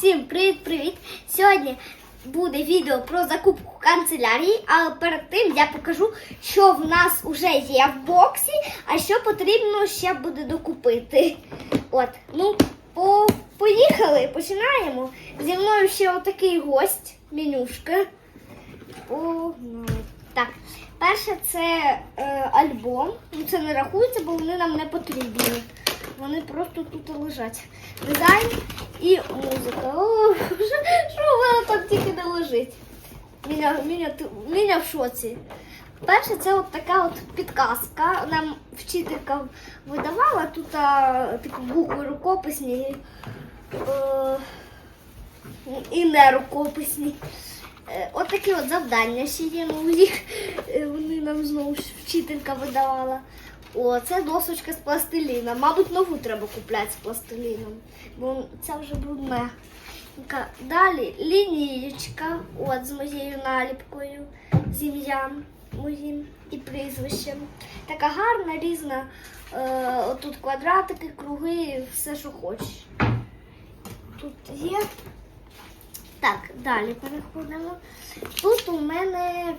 Всім привіт-привіт! Сьогодні буде відео про закупку канцелярії, але перед тим я покажу, що в нас вже є в боксі, а що потрібно ще буде докупити. От, ну, по, поїхали, починаємо. Зі мною ще отакий гость, менюшка. Погнали. Так, перше це е, альбом. Ну, це не рахується, бо вони нам не потрібні. Вони просто тут лежать. Дизайн і музика. О, що, воно там тільки не лежить? Міня, міня, міня в шоці. Перше, це от така от підказка. Нам вчителька видавала тут а, букви рукописні е, і не рукописні. Е, От такі от завдання ще є. Їх е, вони нам знову вчителька видавала. О, це досочка з пластиліна. Мабуть, нову треба купляти з пластиліном, бо ця вже брудна. Далі лінієчка от, з моєю наліпкою, з ім'ям моїм і прізвищем. Така гарна, різна. Е, отут квадратики, круги, все, що хочеш. Тут є. Так, далі переходимо. Тут у мене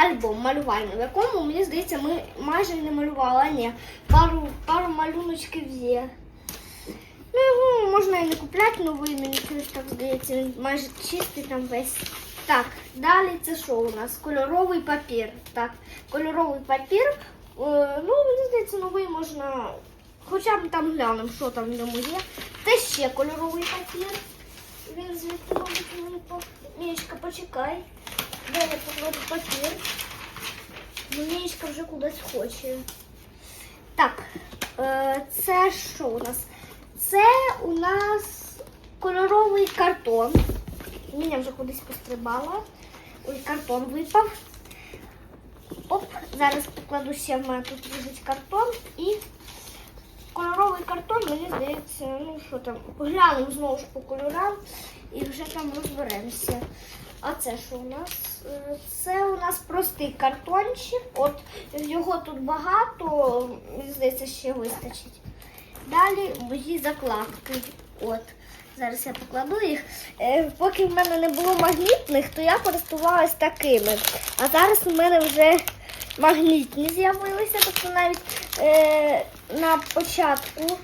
альбом малювальний, в якому, мені здається, ми майже не малювали. А ні, пару, пару малюночків є. Ну, його можна і не купляти новий, мені теж так здається, він майже чистий там весь. Так, далі це що у нас? Кольоровий папір. Так, кольоровий папір. Е, ну, мені здається, новий можна. Хоча б там глянемо, що там в ньому є. Це ще кольоровий папір. Він звідти, мабуть, мені по... Почекай. Я покладу папір? Мішка вже кудись хоче. Так, е, це що у нас? Це у нас кольоровий картон. Міня вже кудись пострибала. Ой, картон випав. Оп, зараз покладу ще в мене тут лежить картон і кольоровий картон, мені здається, ну що там, глянемо знову ж по кольорам і вже там розберемося. А це що у нас? Е, Це у нас простий картончик. От його тут багато, здається, ще вистачить. Далі мої закладки. От. Зараз я покладу їх. Е, поки в мене не було магнітних, то я користувалась такими. А зараз у мене вже магнітні з'явилися. Тобто навіть е, на початку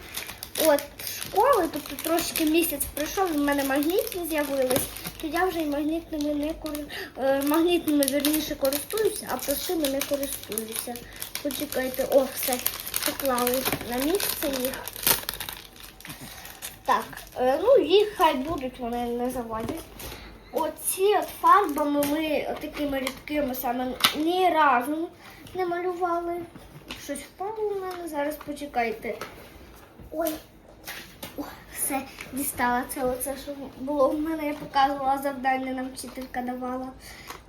от, школи, тобто трошки місяць пройшов, в мене магнітні з'явились, то я вже магнітними не е, магнітними вірніше користуюся, а простими не користуюся. Почекайте, о, все, поклали на місце їх. Так, е, ну їх хай будуть, вони не заводять. Оці от фарбами ми такими рідкими саме ні разу не малювали. Щось впало у мене, зараз почекайте. Ой, О, все, дістала це оце, що було в мене, я показувала завдання, нам вчителька давала.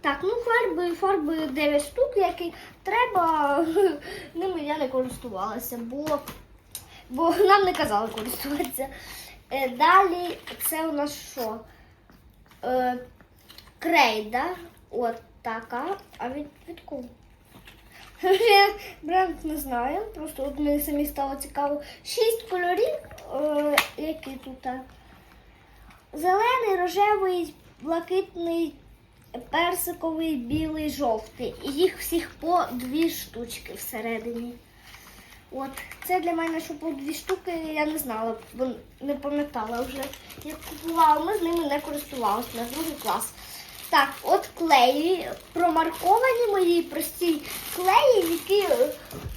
Так, ну фарби, фарби 9 штук, які треба, ними я не користувалася, бо, бо нам не казали користуватися. Е, Далі це у нас що? Е, крейда. От така. А від, від кого? Я бренд не знаю. Просто от мені самі стало цікаво. Шість кольорів, е, які тут. Зелений, рожевий, блакитний, персиковий, білий, жовтий. І їх всіх по дві штучки всередині. От, це для мене, що по дві штуки, я не знала, бо не пам'ятала вже. Як купувала, ми з ними не користувалися на другий клас. Так, от клеї, промарковані мої прості клеї, які е,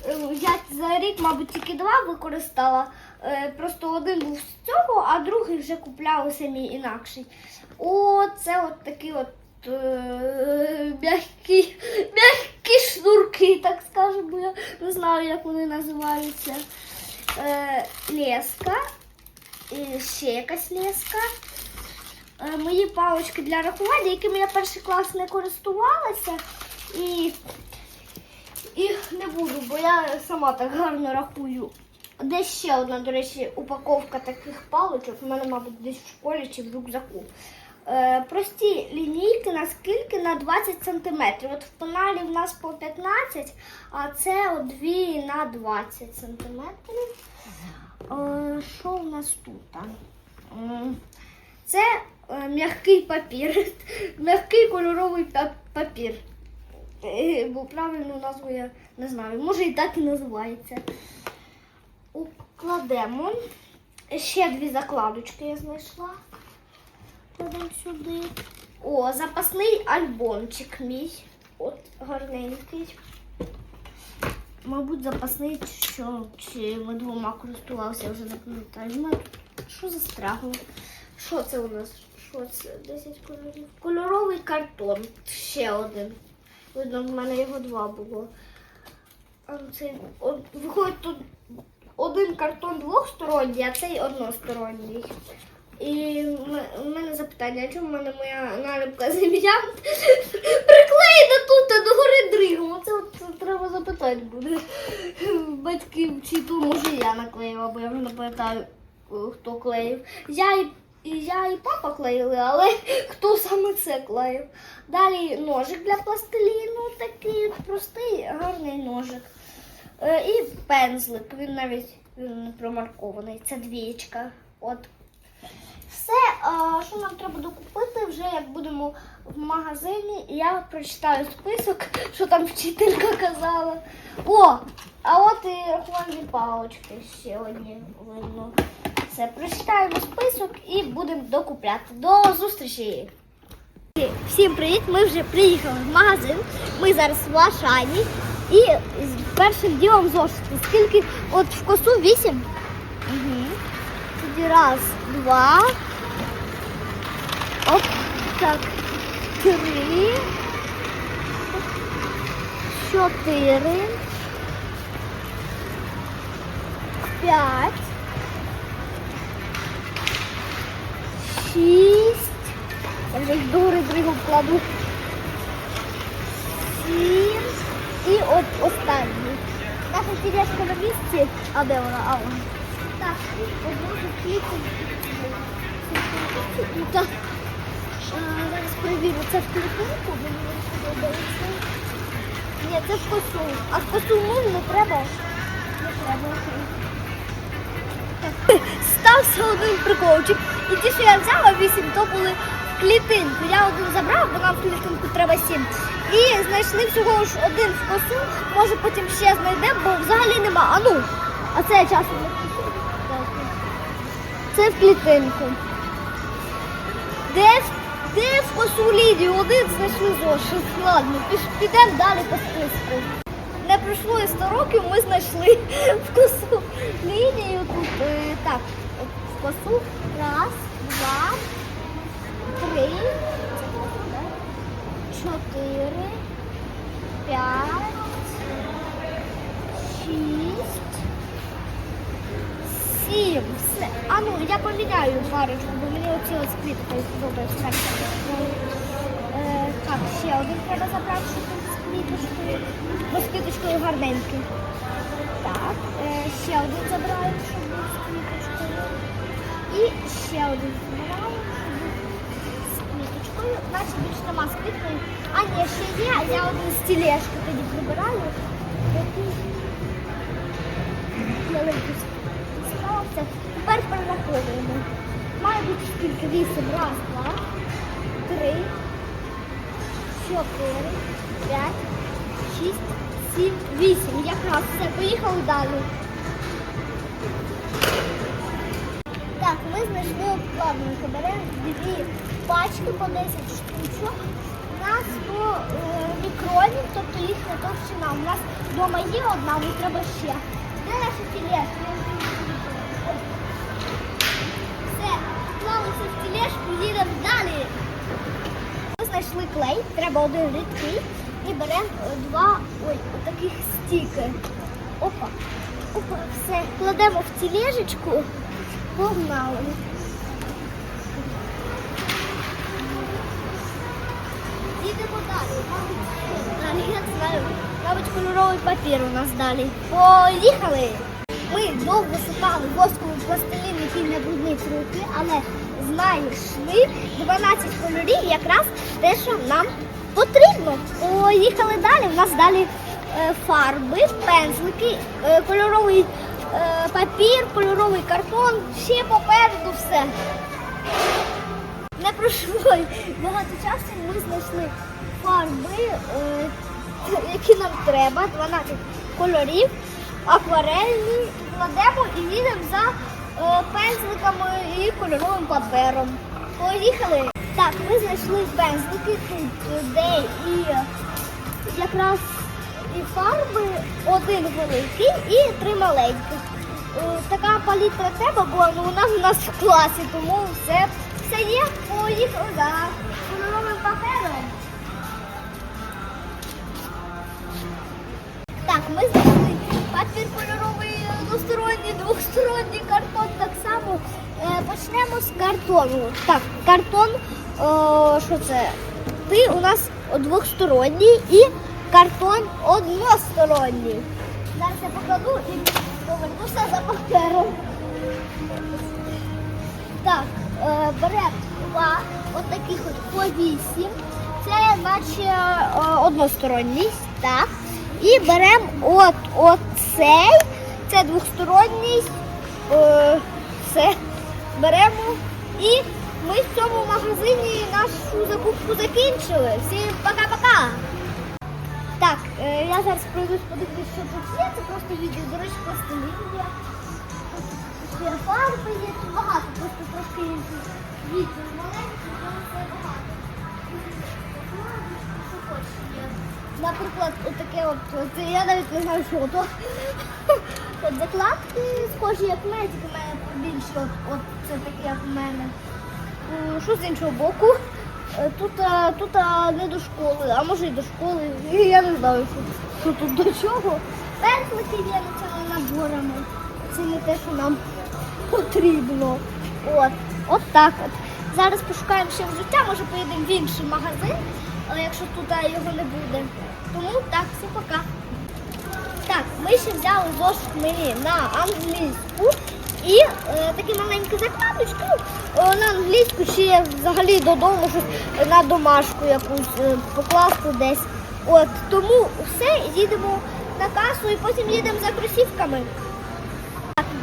е, я за рік, мабуть, тільки два використала. Е, Просто один був з цього, а другий вже купляла самі інакший. О, це от такі от е, м'які, м'які шнурки, так скажемо, я не знаю, як вони називаються. Е, леска, і ще якась леска. Е, мої палички для рахування, якими я перший клас не користувалася. І, і не буду, бо я сама так гарно рахую. Десь ще одна, до речі, упаковка таких паличок. У мене, мабуть, десь в школі чи в рюкзаку. Е, прості лінійки наскільки на 20 см. От в пеналі в нас по 15, а це от дві на 20 см. Е, що у нас тут? Це м'який папір. М'який кольоровий папір. Е, Бо правильну назву я не знаю. Може і так і називається. Укладемо. Ще дві закладочки я знайшла. Кладемо сюди. О, запасний альбомчик мій. От гарненький. Мабуть, запасний, що, чи ми двома користувалися, я вже не пам'ятаю. Що застрягло? Що це у нас? Що це? 10 кольорів. Кольоровий картон. Ще один. Видно, в мене його два було. А цей, о, виходить тут один картон двохсторонній, а цей односторонній. І в мене запитання, чому в мене моя наліпка земля приклеєна тут до гори дригом? Оце от це треба запитати буде. Батьків, чи то може я наклеїла, бо я вже не пам'ятаю, е, хто клеїв. Я і я і папа клеїли, але хто саме це клеїв? Далі ножик для пластиліну, такий простий, гарний ножик. Е, І пензлик, він навіть промаркований. Це двієчка. От. Все, що нам треба докупити, вже як будемо в магазині, я прочитаю список, що там вчителька казала. О! А от і рахувальні палочки ще одні видно. Все, прочитаємо список і будемо докупляти. До зустрічі! Всім привіт! Ми вже приїхали в магазин. Ми зараз в Лашані. І з першим ділом зошити. Скільки? От в косу вісім. Угу. Тоді раз, два. Оп, так. Три. Чотири. П'ять. Шість. Я вже їх догори дригу вкладу. Сім. І от останній. Наша тележка на місці. А де вона? А вона. Так, одну закріпку. Так. Зараз перевірю, це в телефонку, мені не подобається. Ні, це в косу. А в косу не треба. Не треба. Стався один приколчик. І ті, що я взяла вісім, то були в клітинку. Я один забрав, бо нам в клітинку треба сім. І знайшли всього ж один в косу. Може потім ще знайдемо, бо взагалі нема. А ну, а це я часом не. Це в клітинку. Де, де в косу Лідію? Один знайшли зошит. Ладно, підемо далі по списку. Не пройшло і 100 років, ми знайшли в косу Лідію тут. е, так, в косу. Раз, два, три, чотири, п'ять, шість. Сім. Все. А ну, я поміняю парочку, бо мені оці ось квіткою подобається. Е, так, ще один треба забрати, щоб тут з квіточкою. Бо з квіточкою гарненький. Так, е, ще один забираю, ще один був з квіточкою. Більше нема з. А ні, ще є, а я один з тілешки тоді прибираю. Який маленький. Тепер перераховуємо. Має бути скільки? Вісім. Раз, два, три, чотири, п'ять, шість, сім, вісім. Якраз все, поїхали далі. Ми знайшли обкладинку. Беремо дві пачки по 10 штучок. У нас 100 е, мікронів, тобто їхня товщина. У нас вдома є одна, але треба ще. Де наша тележка? Все, вклалися в тележку, їдемо далі. Ми знайшли клей, треба один рідкий і беремо два ой, таких стіки. Опа. Опа, все, кладемо в тележечку. Погнали. Їдемо далі. Далі, я знаю. Мабуть, кольоровий папір у нас далі. Поїхали! Ми довго шукали восковий пластилін, який не бруднить руки, але знайшли 12 кольорів, якраз те, що нам потрібно. Поїхали далі. У нас далі е, фарби, пензлики, е, кольоровий папір, кольоровий картон. Ще попереду все. Не пройшло багато часу, ми знайшли фарби, е, які нам треба, 12 кольорів, акварельні, кладемо і їдемо за е, пензликами і кольоровим папером. Поїхали! Так, ми знайшли пензлики, тут е, де і е, якраз і фарби, один великий і три маленьких. Е, Така палітра треба була, але вона в нас в класі, тому все, все є, поїхали за кольоровим папером. Так, ми знайшли папір кольоровий односторонній, двосторонній картон так само. Е, почнемо з картону. Так, картон, о, що це? Ти у нас двосторонній і картон односторонній. Зараз я покладу і повернуся за папером. Так, е, беремо два от от по вісім. Це наче е, односторонність, так. І беремо от оцей, це двосторонність. Е, беремо. І ми в цьому магазині нашу закупку закінчили. Всім пока-пока! Е, я зараз пройдусь подивлюсь, що тут є. Це просто відео, до речі, пластилін є. Тут є фарби є, тут багато, просто трошки відео маленькі, але це багато. Наприклад, отаке от, от, я навіть не знаю, що то. От закладки схожі, як мене, тільки в мене більше, от, от це таке, як в мене. Що з іншого боку? Е, Тут, а, тут а, не до школи, а може і до школи. Я не знаю, що, що тут до чого. Пензлики є цими наборами. Це не те, що нам потрібно. От, от так от. Зараз пошукаємо ще взуття, може поїдемо в інший магазин, але якщо тут його не буде. Тому так, все пока. Так, ми ще взяли зошит мені на англійську і е, такі маленькі закладочки е, на англійську чи взагалі додому щось на домашку якусь е, покласти десь. От тому все, їдемо на касу і потім їдемо за кросівками.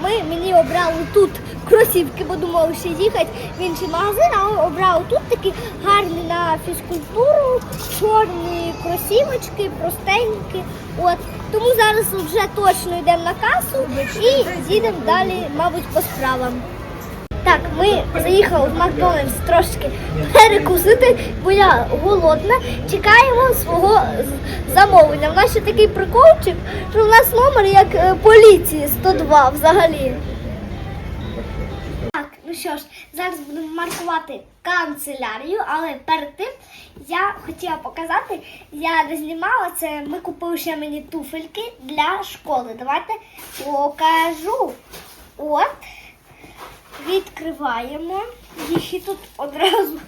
Ми мені обрали тут кросівки, бо думали ще їхати в інший магазин, а обрали тут такі гарні на фізкультуру, чорні кросівочки, простенькі. От. Тому зараз вже точно йдемо на касу і їдемо далі, мабуть, по справам. Так, ми заїхали в Макдональдс трошки перекусити, бо я голодна. Чекаємо свого замовлення. У нас ще такий приколчик, що в нас номер як е, поліції 102 взагалі. Ну що ж, зараз будемо маркувати канцелярію, але перед тим я хотіла показати, я не знімала це. Ми купили ще мені туфельки для школи. Давайте покажу. От. Відкриваємо. Їх тут одразу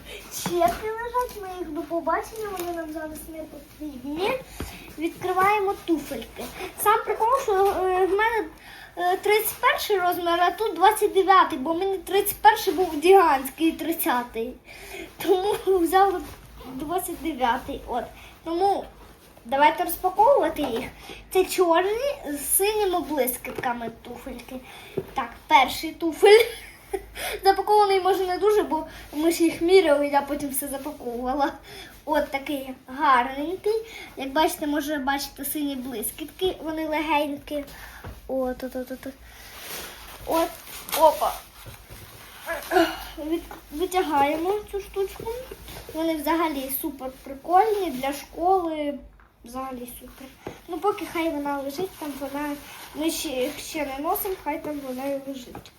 чеки лежать. Ми їх до побачення, вони нам зараз не потрібні. Відкриваємо туфельки. Сам прикол, що е, в мене е, 31 розмір, а тут 29, бо мені 31 був гігантський 30. Тому взяли 29. От. Тому давайте розпаковувати їх. Це чорні з синіми блискітками туфельки. Так, перший туфель. Запакований може не дуже, бо ми ж їх міряли, я потім все запаковувала. От такий гарненький. Як бачите, може бачити сині блискітки, вони легенькі. От, от, от, от. От, опа. Від, витягаємо цю штучку. Вони взагалі супер прикольні для школи. Взагалі супер. Ну, поки хай вона лежить, там вона. Ми ще ще не носимо, хай там вона і лежить.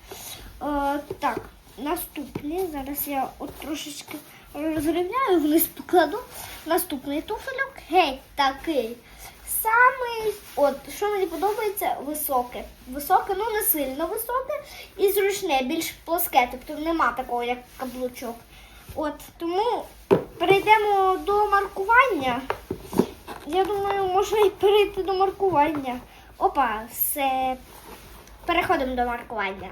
Е, так, наступний. Зараз я от трошечки розрівняю, вниз покладу. Наступний туфельок. Геть такий. Самий, от, що мені подобається, високе. Високе, ну не сильно високе і зручне, більш плоске, тобто нема такого, як каблучок. От, тому перейдемо до маркування. Я думаю, можна і перейти до маркування. Опа, все. Переходимо до маркування.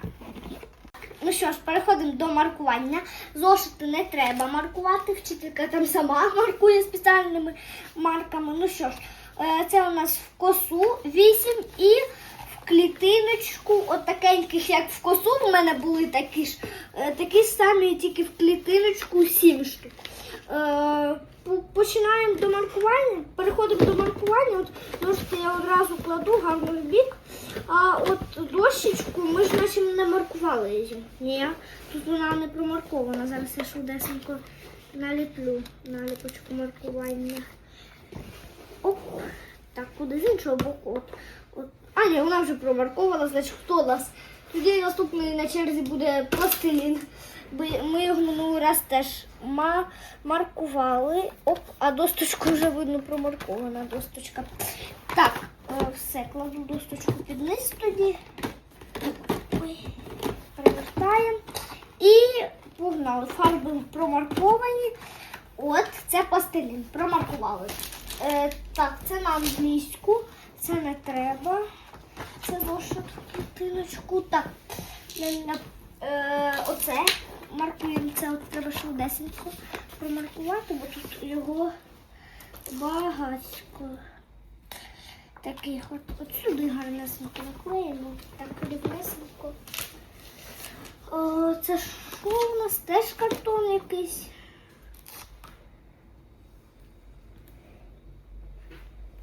Ну що ж, переходимо до маркування. Зошити не треба маркувати, вчителька там сама маркує спеціальними марками. Ну що ж, е, це у нас в косу 8 і в клітиночку, от такеньких, як в косу, в мене були такі ж, е, такі самі, тільки в клітиночку сім штук. Е, Починаємо до маркування, переходимо до маркування. От ножки я одразу кладу гарно в бік. А от дощечку ми ж наче не маркували її. Ні, тут вона не промаркована. Зараз я швидесенько наліплю наліпочку маркування. Оп. Так, куди з іншого боку. От, от. А, ні, вона вже промаркована, значить хто нас? Тоді наступний на черзі буде пластилін. Ми його минулий раз теж маркували. Оп, а досточку вже видно промаркована досточка. Так, е, все, кладу досточку під низ тоді. Ой, перевертаємо. І погнали. Фарби промарковані. От, це пластилін. Промаркували. Е, так, це на англійську. Це не треба. Це лошадь клітиночку. Так. Е, оце маркуємо. Це от треба швидесенько промаркувати, бо тут його багатько. Таких от, от сюди гарнесенько наклеїмо. Так, рівнесенько. Це що у нас? Теж картон якийсь.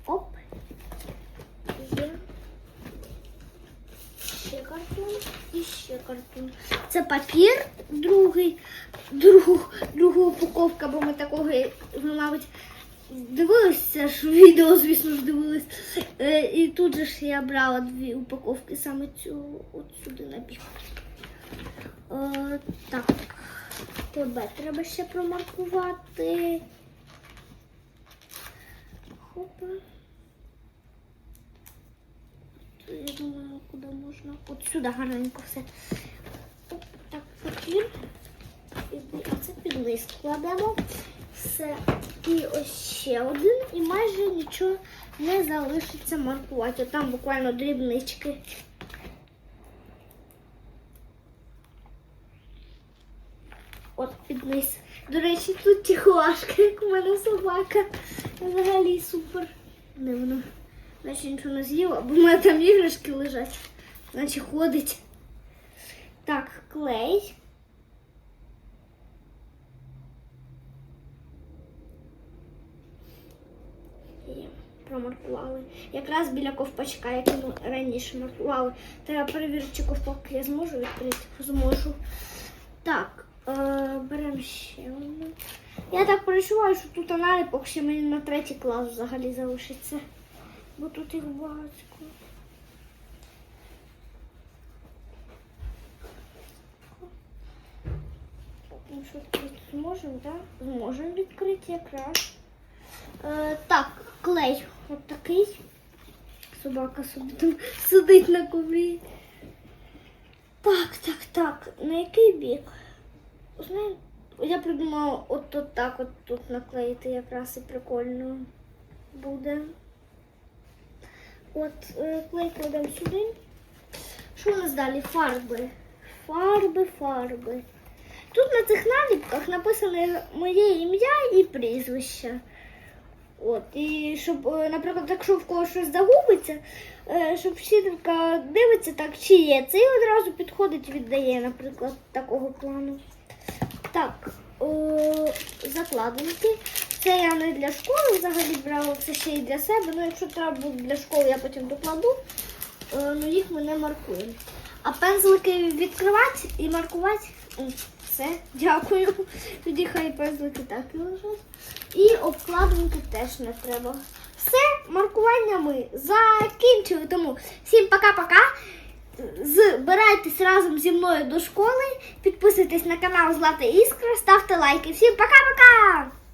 Оп. Є. Ще картон ще картон. Це папір другий, другу, друга упаковка, бо ми такого, ви, мабуть, дивилися ж відео, звісно ж, дивились. Е, і тут же ж я брала дві упаковки, саме цю от сюди набіг. Е, так, тебе треба ще промаркувати. Хопа. Я думаю, куди можна. От сюди гарненько все. Оп, так. І- А це під низ кладемо. Все. І ось ще один. І майже нічого не залишиться маркувати. Там буквально дрібнички. От під. До речі, тут тіхуашка, як у мене собака. Взагалі супер. Де вона? Наче нічого не з'їла, бо в мене там іграшки лежать. Наче ходить. Так, клей. Промаркували. Якраз біля ковпачка, який ми раніше маркували. Треба перевірити, ковпак я зможу відкрити. Зможу. Так, е, беремо ще одну. Я так перечуваю, що тут наліпок ще мені на третій клас взагалі залишиться. Бо тут їх багато. Ну, що тут зможемо, так? Зможемо відкрити якраз. Е, так, клей. От такий. Собака собі там сидить на коврі. Так, так, так. На який бік? Знаєте, я придумала от, от так от тут наклеїти якраз і прикольно буде. От клей кладемо сюди. Що у нас далі? Фарби. Фарби, фарби. Тут на цих наліпках написане моє ім'я і прізвище. От, і щоб, е, наприклад, якщо в когось щось загубиться, е, щоб вчителька дивиться так, чи є це, і одразу підходить і віддає, наприклад, такого плану. Так, е, закладинки. Це я не для школи взагалі брала, це ще й для себе. Ну, якщо треба буде для школи, я потім докладу. Е, ну, їх ми не маркуємо. А пензлики відкривати і маркувати. Все, дякую. Тоді хай пензлики так і лежать. І обкладинки теж не треба. Все, маркування ми закінчили. Тому всім пока-пока. Збирайтесь разом зі мною до школи. Підписуйтесь на канал Злата Іскра, ставте лайки. Всім пока-пока!